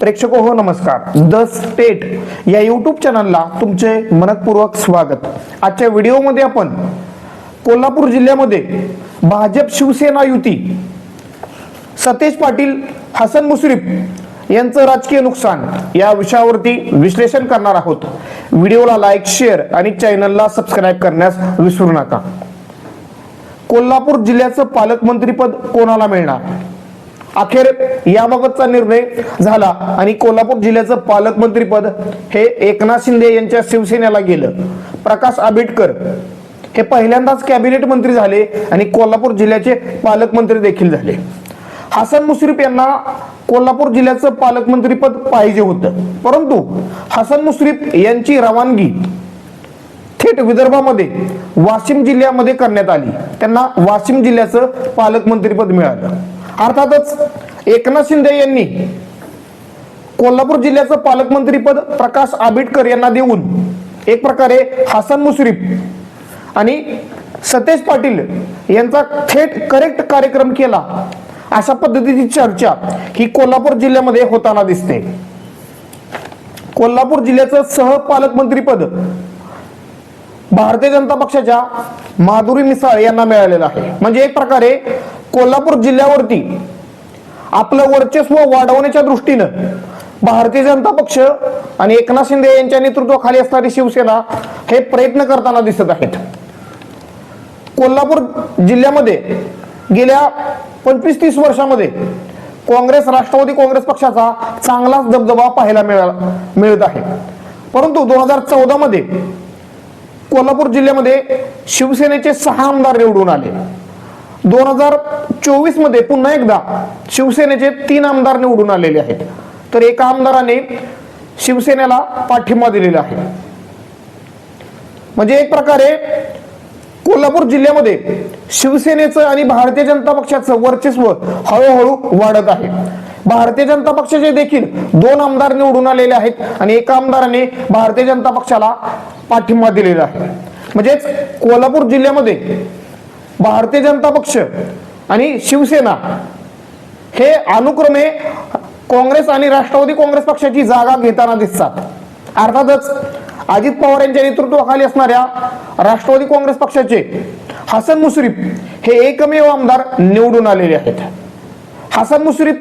प्रेक्षक हो नमस्कार. द स्टेट या यूट्यूब चॅनलला तुमचे मनपूर्वक स्वागत. आजच्या व्हिडिओमध्ये आपण कोल्हापूर जिल्ह्यामध्ये भाजप शिवसेना युती सतेज पाटील हसन मुश्रीफ यांचं राजकीय नुकसान या विषयावरती विश्लेषण करणार आहोत. व्हिडिओला लाईक शेअर आणि चॅनलला सबस्क्राईब करण्यास विसरू नका. कोल्हापूर जिल्ह्याचं पालकमंत्रीपद कोणाला मिळणार? अखेर याबाबतचा निर्णय झाला. आणि कोल्हापूर जिल्ह्याचं पालकमंत्रीपद हे एकनाथ शिंदे यांच्या शिवसेनेला गेलं. प्रकाश आंबेडकर हे पहिल्यांदाच कॅबिनेट मंत्री झाले आणि कोल्हापूर जिल्ह्याचे पालकमंत्री देखील झाले. हसन मुश्रीफ यांना कोल्हापूर जिल्ह्याचं पालकमंत्रीपद पाहिजे होतं. परंतु हसन मुश्रीफ यांची रवानगी थेट विदर्भामध्ये वाशिम जिल्ह्यामध्ये करण्यात आली. त्यांना वाशिम जिल्ह्याचं पालकमंत्रीपद मिळालं. अर्थातच एकनाथ शिंदे यांनी कोल्हापूर जिल्ह्याचं पालकमंत्रीपद प्रकाश आंबेडकर यांना देऊन एक प्रकारे हसन मुश्रीफ आणि सतेज पाटील यांचा थेट करेक्ट कार्यक्रम केला अशा पद्धतीची चर्चा ही कोल्हापूर जिल्ह्यामध्ये होताना दिसते. कोल्हापूर जिल्ह्याचं सहपालकमंत्रीपद भारतीय जनता पक्षाच्या माधुरी मिसाळ यांना मिळालेला आहे. म्हणजे एक प्रकारे कोल्हापूर जिल्ह्यावरती आपलं वर्चस्व वाढवण्याच्या दृष्टीनं भारतीय जनता पक्ष आणि एकनाथ शिंदे यांच्या नेतृत्वाखाली असणारी शिवसेना हे प्रयत्न करताना दिसत आहेत. कोल्हापूर जिल्ह्यामध्ये गेल्या पंचवीस तीस वर्षामध्ये काँग्रेस राष्ट्रवादी काँग्रेस पक्षाचा चांगलाच दबदबा पाहायला मिळाला मिळत आहे. परंतु दोन हजार चौदा मध्ये कोल्हापूर जिल्ह्यामध्ये शिवसेनेचे सहा आमदार निवडून आले. दोन हजार चोवीसमध्ये पुन्हा एकदा शिवसेनेचे तीन आमदार निवडून आलेले आहेत. तर एका आमदाराने शिवसेनेला पाठिंबा दिलेला आहे. म्हणजे एक प्रकारे कोल्हापूर जिल्ह्यामध्ये शिवसेनेचं आणि भारतीय जनता पक्षाचं वर्चस्व हळूहळू वाढत आहे. भारतीय जनता पक्षाचे देखील दोन आमदार निवडून आलेले आहेत आणि एका आमदाराने भारतीय जनता पक्षाला पाठिंबा दिलेला आहे. म्हणजेच कोल्हापूर जिल्ह्यामध्ये भारतीय जनता पक्ष आणि शिवसेना हे अनुक्रमे काँग्रेस आणि राष्ट्रवादी काँग्रेस पक्षाची जागा घेताना दिसतात. अर्थातच अजित पवार यांच्या नेतृत्वाखाली असणाऱ्या राष्ट्रवादी काँग्रेस पक्षाचे हसन मुश्रीफ हे एकमेव आमदार निवडून आलेले आहेत. हसन मुश्रीफ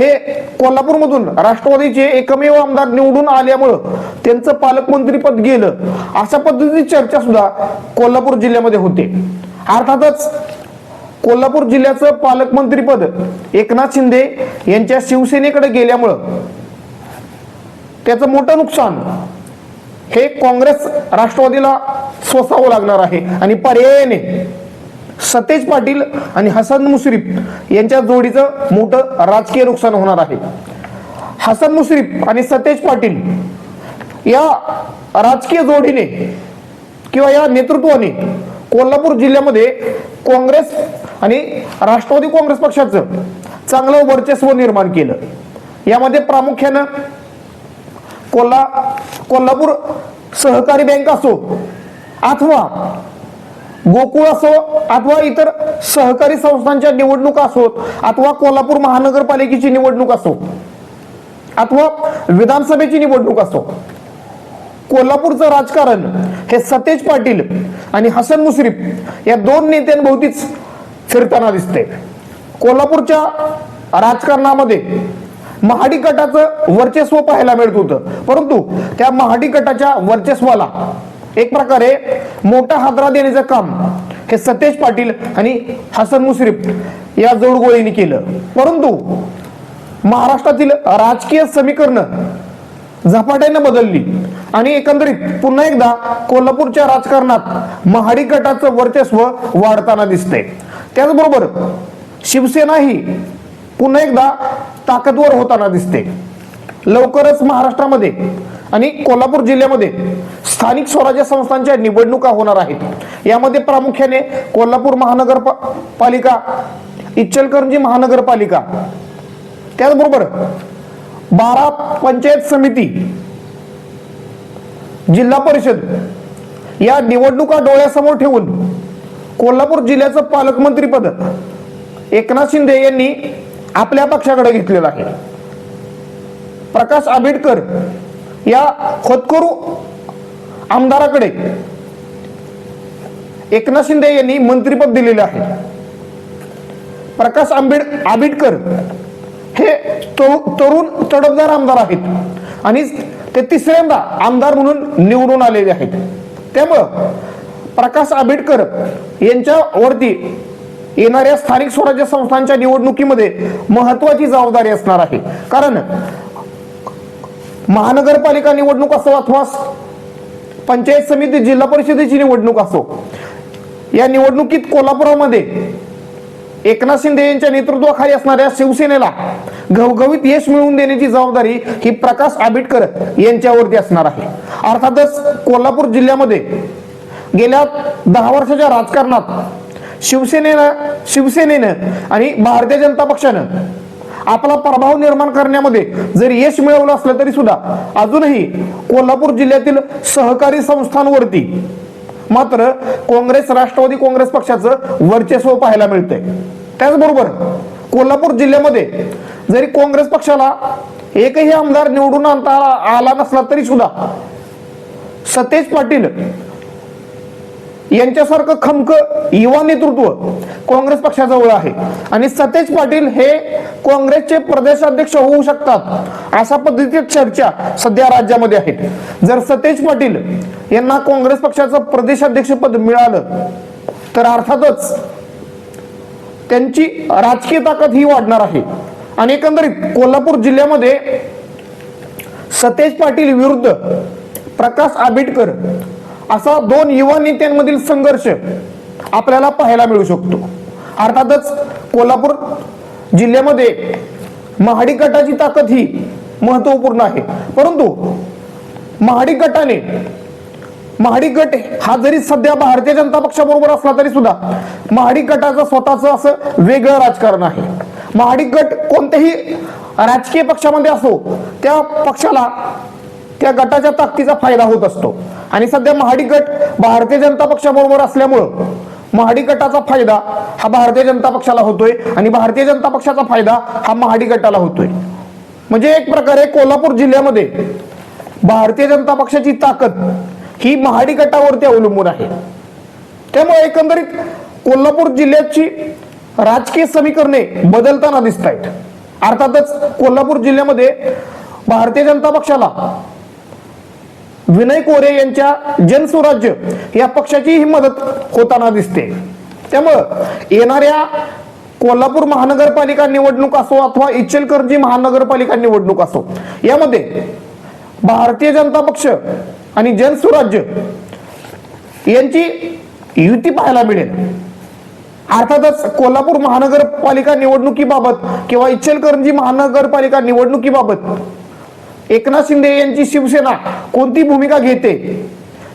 हे कोल्हापूरमधून राष्ट्रवादीचे एकमेव आमदार निवडून आल्यामुळं त्यांचं पालकमंत्रीपद गेलं. अशा पद्धतीची चर्चा सुद्धा कोल्हापूर जिल्ह्यामध्ये होते. अर्थातच कोल्हापूर जिल्ह्याचं पालकमंत्रीपद एकनाथ शिंदे यांच्या शिवसेनेकडे गेल्यामुळं त्याचं मोठं नुकसान हे काँग्रेस राष्ट्रवादीला सोसावं लागणार आहे. आणि पर्यायाने सतेज पाटील आणि हसन मुश्रीफ यांच्या जोडीचं मोठं राजकीय नुकसान होणार आहे. हसन मुश्रीफ आणि सतेज पाटील या राजकीय जोडीने किंवा या नेतृत्वाने कोल्हापूर जिल्ह्यामध्ये काँग्रेस आणि राष्ट्रवादी काँग्रेस पक्षाचं चांगलं वर्चस्व निर्माण केलं. यामध्ये प्रामुख्यानं कोल्हा कोल्हापूर सहकारी बँक असो अथवा गोकुळ असो अथवा इतर सहकारी संस्थांच्या निवडणूक असोत अथवा कोल्हापूर महानगरपालिकेची निवडणूक असो अथवा विधानसभेची निवडणूक असो कोल्हापूरचं राजकारण हे सतेज पाटील आणि हसन मुश्रीफ या दोन नेत्यांभोवतीच फिरताना दिसते कोल्हापूरच्या राजकारणामध्ये महाडी गटाचं वर्चस्व पाहायला मिळत होतं. परंतु त्या महाडी गटाच्या वर्चस्वाला एक प्रकारे मोठा हादरा देण्याचं काम हे सतेज पाटील आणि हसन मुश्रीफ या जोडगोळीने केलं. परंतु महाराष्ट्रातील राजकीय समीकरण झपाट्याने बदलली आणि एकंदरीत पुन्हा एकदा कोल्हापूरच्या राजकारणात महाडी गटाचं वर्चस्व वाढताना दिसते त्याचबरोबर शिवसेना ही पुन्हा एकदा ताकदवर होताना दिसते. लवकरच महाराष्ट्रामध्ये आणि कोल्हापूर जिल्ह्यामध्ये स्थानिक स्वराज्य संस्थांच्या निवडणुका होणार आहेत. यामध्ये प्रामुख्याने कोल्हापूर महानगरपालिका इचलकरंजी महानगरपालिका त्याचबरोबर बारा पंचायत समिती जिल्हा परिषद या निवडणुका डोळ्यासमोर ठेवून कोल्हापूर जिल्ह्याचं पालकमंत्रीपद एकनाथ शिंदे यांनी आपल्या पक्षाकडे घेतलेलं आहे. प्रकाश आंबेडकर या खोतकरू आमदाराकडे एकनाथ शिंदे यांनी मंत्रीपद दिलेले आहे. प्रकाश आंबेड आंबेडकर हे तरुण तडफदार आमदार आहेत. आणि ते तिसऱ्यांदा आमदार म्हणून निवडून आलेले आहेत. त्यामुळं प्रकाश आंबेडकर यांच्यावरती येणाऱ्या स्थानिक स्वराज्य संस्थांच्या निवडणुकीमध्ये महत्वाची जबाबदारी असणार आहे. कारण महानगरपालिका निवडणूक असो अथवा पंचायत समिती जिल्हा परिषदेची निवडणूक असो या निवडणुकीत कोल्हापुरामध्ये एकनाथ शिंदे यांच्या नेतृत्वाखाली असणाऱ्या शिवसेनेला घवघवीत यश मिळवून देण्याची जबाबदारी ही प्रकाश आंबेडकर यांच्यावरती असणार आहे. अर्थातच कोल्हापूर जिल्ह्यामध्ये गेल्या दहा वर्षाच्या राजकारणात शिवसेनेनं शिवसेनेनं आणि भारतीय जनता पक्षानं आपला प्रभाव निर्माण करण्यामध्ये जर यश मिळवलं असलं तरी सुद्धा अजूनही कोल्हापूर जिल्ह्यातील सहकारी संस्थांवरती मात्र काँग्रेस राष्ट्रवादी काँग्रेस पक्षाचं वर्चस्व पाहायला मिळतंय. त्याचबरोबर कोल्हापूर जिल्ह्यामध्ये जरी काँग्रेस पक्षाला एकही आमदार निवडून आणता आला नसला तरी सुद्धा सतेज पाटील यांच्यासारखं खमक युवा नेतृत्व काँग्रेस पक्षाजवळ आहे. आणि सतेज पाटील हे काँग्रेसचे प्रदेशाध्यक्ष होऊ शकतात अशा पद्धतीच्या चर्चा सध्या राज्यामध्ये आहेत. जर सतेज पाटील यांना काँग्रेस पक्षाचं प्रदेशाध्यक्ष पद मिळालं तर अर्थातच त्यांची राजकीय ताकद ही वाढणार आहे. आणि एकंदरीत कोल्हापूर जिल्ह्यामध्ये सतेज पाटील विरुद्ध प्रकाश आंबेडकर असा दोन युवा नेत्यांमधील संघर्ष आपल्याला पाहायला मिळू शकतो. अर्थातच कोल्हापूर जिल्ह्यामध्ये महाडी गटाची ताकद ही महत्त्वपूर्ण आहे. परंतु महाडी गटाने महाडी गट हा जरी सध्या भारतीय जनता पक्षाबरोबर असला तरी सुद्धा महाडी गटाचं स्वतःचं असं वेगळं राजकारण आहे. महाडी गट कोणत्याही राजकीय पक्षामध्ये असो त्या पक्षाला त्या गटाच्या ताकदीचा फायदा होत असतो. आणि सध्या महाडी गट भारतीय जनता पक्षाबरोबर असल्यामुळं महाडी गटाचा फायदा हा भारतीय जनता पक्षाला होतोय आणि भारतीय जनता पक्षाचा फायदा हा महाडी गटाला होतोय. म्हणजे एक प्रकारे कोल्हापूर जिल्ह्यामध्ये भारतीय जनता पक्षाची ताकद ही महाडी गटावरती अवलंबून आहे. त्यामुळे एकंदरीत कोल्हापूर जिल्ह्याची राजकीय समीकरणे बदलताना दिसत आहेत अर्थातच कोल्हापूर जिल्ह्यामध्ये भारतीय जनता पक्षाला विनय कोरे यांच्या जनस्वराज्य या पक्षाची ही मदत होताना दिसते. त्यामुळं येणाऱ्या कोल्हापूर महानगरपालिका निवडणूक असो अथवा इचलकरंजी महानगरपालिका निवडणूक असो यामध्ये भारतीय जनता पक्ष आणि जनस्वराज्य यांची युती पाहायला मिळेल. अर्थातच कोल्हापूर महानगरपालिका निवडणुकीबाबत किंवा इचलकरंजी महानगरपालिका निवडणुकीबाबत एकनाथ शिंदे यांची शिवसेना कोणती भूमिका घेते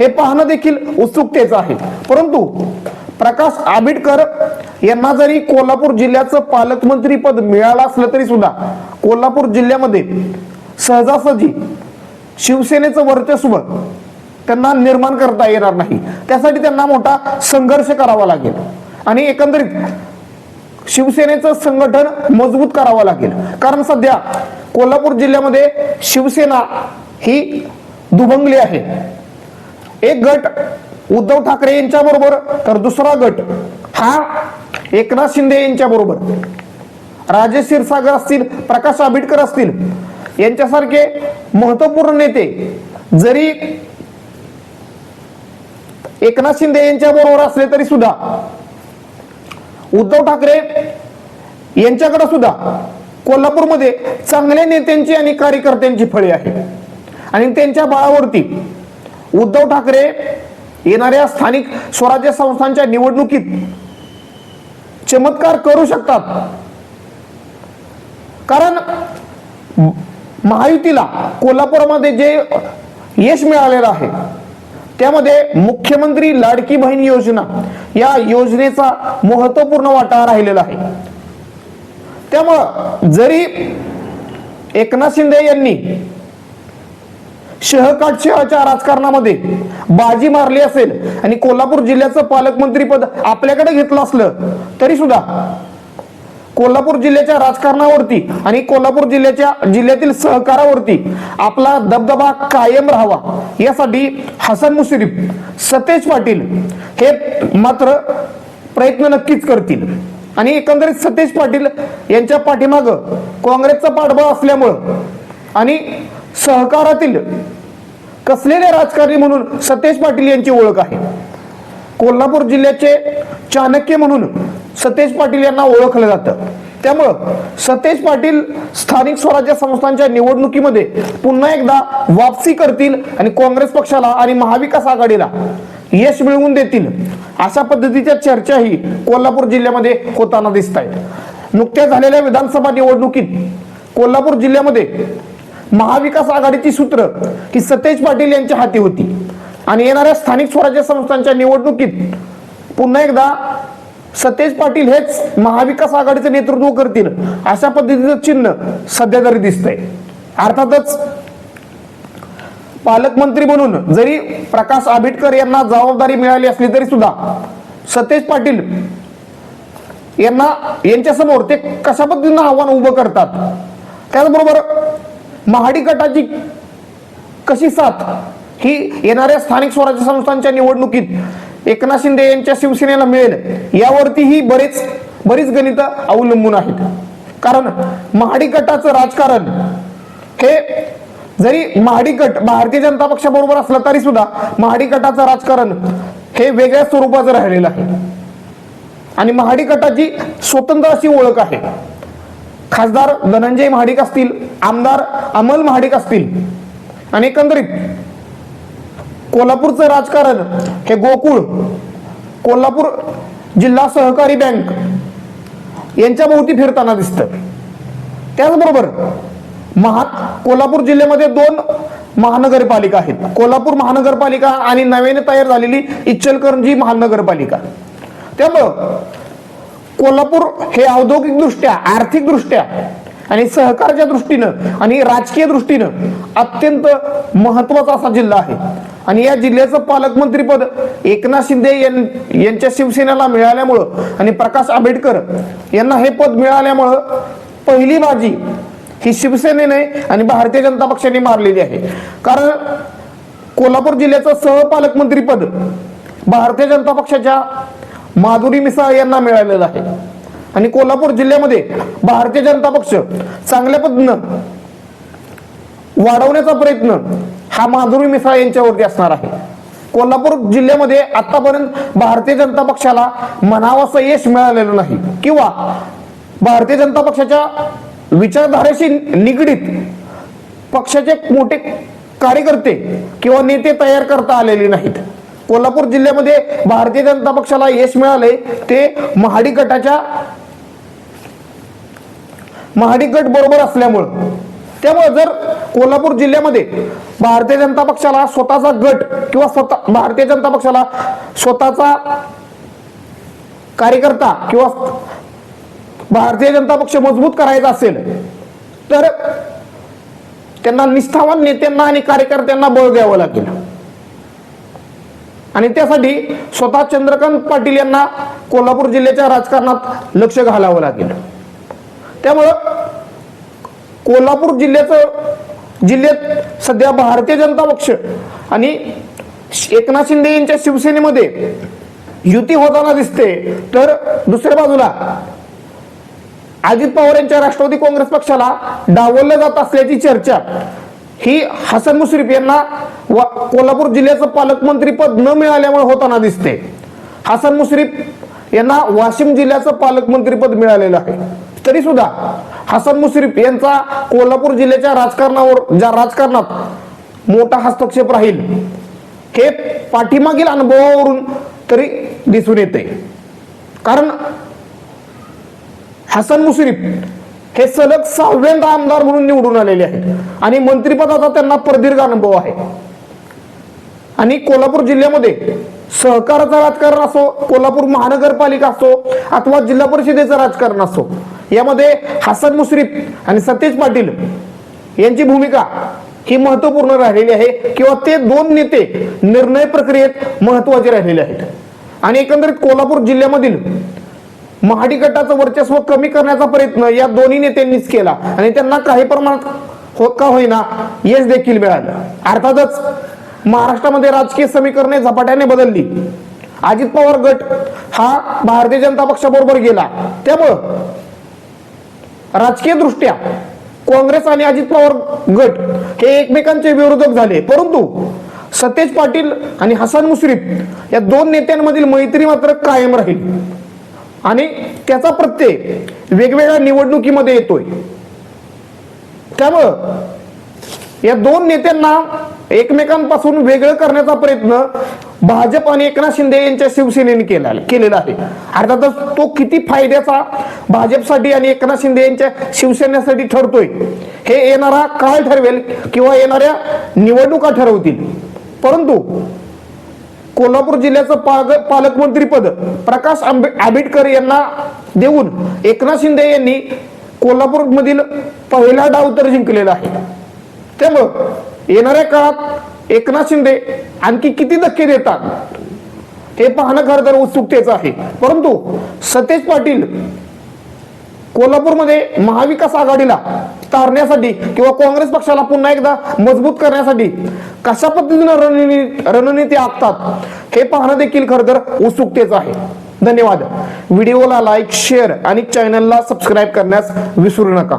हे पाहणं देखील उत्सुकतेचं आहे. परंतु प्रकाश आंबेडकर यांना जरी कोल्हापूर जिल्ह्याचं पालकमंत्री पद मिळालं असलं तरी सुद्धा कोल्हापूर जिल्ह्यामध्ये सहजासहजी शिवसेनेचं वर्चस्व त्यांना निर्माण करता येणार नाही. त्यासाठी त्यांना मोठा संघर्ष करावा लागेल. आणि एकंदरीत शिवसेनेचं संघटन मजबूत करावं लागेल. कारण सध्या कोल्हापूर जिल्ह्यामध्ये शिवसेना ही दुभंगली आहे. एक गट उद्धव ठाकरे यांच्या बरोबर तर दुसरा गट हा एकनाथ शिंदे यांच्या बरोबर राजेश क्षीरसागर असतील प्रकाश आंबेडकर असतील यांच्यासारखे महत्त्वपूर्ण नेते जरी एकनाथ शिंदे यांच्या बरोबर असले तरी सुद्धा उद्धव ठाकरे यांच्याकडे सुद्धा कोल्हापूरमध्ये चांगल्या नेत्यांची आणि कार्यकर्त्यांची फळी आहे आणि त्यांच्या बळावरती उद्धव ठाकरे येणाऱ्या स्थानिक स्वराज्य संस्थांच्या निवडणुकीत चमत्कार करू शकतात. कारण महायुतीला कोल्हापूरमध्ये जे यश मिळालेलं आहे त्यामध्ये मुख्यमंत्री लाडकी बहीण योजना या योजनेचा महत्त्वपूर्ण वाटा राहिलेला आहे. त्यामुळं जरी एकनाथ शिंदे यांनी शहकाटशहाच्या राजकारणामध्ये बाजी मारली असेल आणि कोल्हापूर जिल्ह्याचं पालकमंत्रीपद आपल्याकडे घेतलं असलं तरी सुद्धा कोल्हापूर जिल्ह्याच्या राजकारणावरती आणि कोल्हापूर जिल्ह्याच्या जिल्ह्यातील सहकारावरती आपला दबदबा कायम राहावा. यासाठी हसन मुश्रीफ सतेज पाटील हे मात्र प्रयत्न नक्कीच करतील. आणि एकंदरीत सतेज पाटील यांच्या पाठीमाग काँग्रेसचा पाठबळ असल्यामुळं आणि सहकारातील कसलेले राजकारणी म्हणून सतेज पाटील यांची ओळख आहे? कोल्हापूर जिल्ह्याचे चाणक्य म्हणून सतेज पाटील यांना ओळखलं जातं. त्यामुळं सतेज पाटील स्थानिक स्वराज्य संस्थांच्या निवडणुकीमध्ये पुन्हा एकदा वापसी करतील आणि काँग्रेस पक्षाला आणि महाविकास आघाडीला यश मिळवून देतील. अशा पद्धतीच्या चर्चाही कोल्हापूर जिल्ह्यामध्ये होताना दिसत आहेत नुकत्याच झालेल्या विधानसभा निवडणुकीत कोल्हापूर जिल्ह्यामध्ये महाविकास आघाडीची सूत्र ही सतेज पाटील यांच्या हाती होती. आणि येणाऱ्या स्थानिक स्वराज्य संस्थांच्या निवडणुकीत पुन्हा एकदा सतेज पाटील हेच महाविकास आघाडीचं नेतृत्व करतील अशा पद्धतीचं चिन्ह सध्या तरी दिसतंय. अर्थातच पालकमंत्री म्हणून जरी प्रकाश आंबेडकर यांना जबाबदारी मिळाली असली तरी सुद्धा सतेज पाटील यांना यांच्यासमोर ते कशा पद्धतीनं आव्हान उभं करतात? त्याचबरोबर महाडी गटाची कशी साथ ही येणाऱ्या स्थानिक स्वराज्य संस्थांच्या निवडणुकीत एकनाथ शिंदे यांच्या शिवसेनेला मिळेल यावरतीही बरेच बरीच गणित अवलंबून आहेत. कारण महाडी गटाचं राजकारण हे जरी महाडी गट भारतीय जनता पक्षाबरोबर असलं तरी सुद्धा महाडी गटाचं राजकारण हे वेगळ्या स्वरूपाचं राहिलेलं आहे. आणि महाडी गटाची स्वतंत्र अशी ओळख आहे. खासदार धनंजय महाडिक असतील आमदार अमल महाडिक असतील आणि एकंदरीत कोल्हापूरचं राजकारण हे गोकुळ कोल्हापूर जिल्हा सहकारी बँक यांच्या भोवती फिरताना दिसतं. त्याचबरोबर महा कोल्हापूर जिल्ह्यामध्ये दोन महानगरपालिका आहेत. कोल्हापूर महानगरपालिका आणि नव्याने तयार झालेली इचलकरंजी महानगरपालिका. त्यामुळं कोल्हापूर हे औद्योगिक दृष्ट्या आर्थिक दृष्ट्या आणि सहकारच्या दृष्टीनं आणि राजकीय दृष्टीनं अत्यंत महत्त्वाचा असा जिल्हा आहे. आणि या जिल्ह्याचं पालकमंत्रीपद एकनाथ शिंदे यां- यांच्या शिवसेनेला मिळाल्यामुळं आणि प्रकाश आंबेडकर यांना हे पद मिळाल्यामुळं पहिली बाजी ही शिवसेनेने आणि भारतीय जनता पक्षाने मारलेली आहे. कारण कोल्हापूर जिल्ह्याचं सहपालकमंत्रीपद भारतीय जनता पक्षाच्या माधुरी मिसाळ यांना मिळालेलं आहे. आणि कोल्हापूर जिल्ह्यामध्ये भारतीय जनता पक्ष चांगल्या पद्धतीनं वाढवण्याचा प्रयत्न हा माधुरी मिसाळ यांच्यावरती असणार आहे. कोल्हापूर जिल्ह्यामध्ये आतापर्यंत भारतीय जनता पक्षाला म्हणावंसं यश मिळालेलं नाही किंवा भारतीय जनता पक्षाच्या विचारधारेशी निगडीत पक्षाचे मोठे कार्यकर्ते किंवा नेते तयार करता आलेले नाहीत. कोल्हापूर जिल्ह्यामध्ये भारतीय जनता पक्षाला यश मिळाले ते महाडी गटाच्या महाडी गट बरोबर असल्यामुळं. त्यामुळे जर कोल्हापूर जिल्ह्यामध्ये भारतीय जनता पक्षाला स्वतःचा गट किंवा स्वतः भारतीय जनता पक्षाला स्वतःचा कार्यकर्ता किंवा भारतीय जनता पक्ष मजबूत करायचा असेल तर त्यांना निष्ठावान नेत्यांना आणि कार्यकर्त्यांना बळ द्यावं लागेल. आणि त्यासाठी स्वतः चंद्रकांत पाटील यांना कोल्हापूर जिल्ह्याच्या राजकारणात लक्ष घालावं लागेल. त्यामुळं कोल्हापूर जिल्ह्याचं जिल्ह्यात सध्या भारतीय जनता पक्ष आणि एकनाथ शिंदे यांच्या शिवसेनेमध्ये युती होताना दिसते तर दुसऱ्या बाजूला अजित पवार यांच्या राष्ट्रवादी काँग्रेस पक्षाला डावललं जात असल्याची चर्चा ही हसन मुश्रीफ यांना कोल्हापूर जिल्ह्याचं पालकमंत्री पद न मिळाल्यामुळे होताना दिसते. हसन मुश्रीफ यांना वाशिम जिल्ह्याचं पालकमंत्रीपद मिळालेलं आहे. तरी सुद्धा हसन मुश्रीफ यांचा कोल्हापूर जिल्ह्याच्या राजकारणावर ज्या राजकारणात मोठा हस्तक्षेप राहील हे पाठीमागील अनुभवावरून तरी दिसून येते. कारण हसन मुश्रीफ हे सलग सहाव्यांदा आमदार म्हणून निवडून आलेले आहेत आणि मंत्रिपदाचा त्यांना प्रदीर्घ अनुभव आहे. आणि कोल्हापूर जिल्ह्यामध्ये सहकाराचं राजकारण असो कोल्हापूर महानगरपालिका असो अथवा जिल्हा परिषदेचं राजकारण असो यामध्ये हसन मुश्रीफ आणि सतेज पाटील यांची भूमिका ही महत्त्वपूर्ण राहिलेली आहे किंवा ते दोन नेते निर्णय प्रक्रियेत महत्त्वाचे राहिलेले आहेत. आणि एकंदरीत कोल्हापूर जिल्ह्यामधील महाडी गटाचं वर्चस्व कमी करण्याचा प्रयत्न या दोन्ही नेत्यांनीच केला आणि त्यांना काही प्रमाणात हो का होईना यश देखील मिळालं. अर्थातच महाराष्ट्रामध्ये राजकीय समीकरणे झपाट्याने बदलली. अजित पवार गट हा भारतीय जनता पक्षाबरोबर गेला. त्यामुळं राजकीय दृष्ट्या काँग्रेस आणि अजित पवार गट हे एकमेकांचे विरोधक झाले. परंतु सतेज पाटील आणि हसन मुश्रीफ या दोन नेत्यांमधील मैत्री मात्र कायम राहील. आणि त्याचा प्रत्यय वेगवेगळ्या निवडणुकीमध्ये येतोय. त्यामुळं या दोन नेत्यांना एकमेकांपासून वेगळं करण्याचा प्रयत्न भाजप आणि एकनाथ शिंदे यांच्या शिवसेनेने केला केलेला आहे. अर्थातच तो किती फायद्याचा भाजपसाठी आणि एकनाथ शिंदे यांच्या शिवसेनेसाठी ठरतोय हे येणारा काळ ठरवेल किंवा येणाऱ्या निवडणुका ठरवतील. परंतु कोल्हापूर जिल्ह्याचं पाग पालकमंत्रीपद प्रकाश आंबे आंबेडकर यांना देऊन एकनाथ शिंदे यांनी कोल्हापूरमधील पहिला डाव तर जिंकलेला आहे. त्यामुळं येणाऱ्या काळात एकनाथ शिंदे आणखी किती धक्के देतात? हे पाहणं खरं तर उत्सुकतेचं आहे. परंतु सतेज पाटील कोल्हापूरमध्ये महाविकास आघाडीला तारण्यासाठी किंवा काँग्रेस पक्षाला पुन्हा एकदा मजबूत करण्यासाठी कशा पद्धतीनं रणनी रणनीती आखतात हे पाहणं देखील खरं तर उत्सुकतेचं आहे. धन्यवाद. व्हिडिओला लाईक शेअर आणि चॅनलला सबस्क्राईब करण्यास विसरू नका.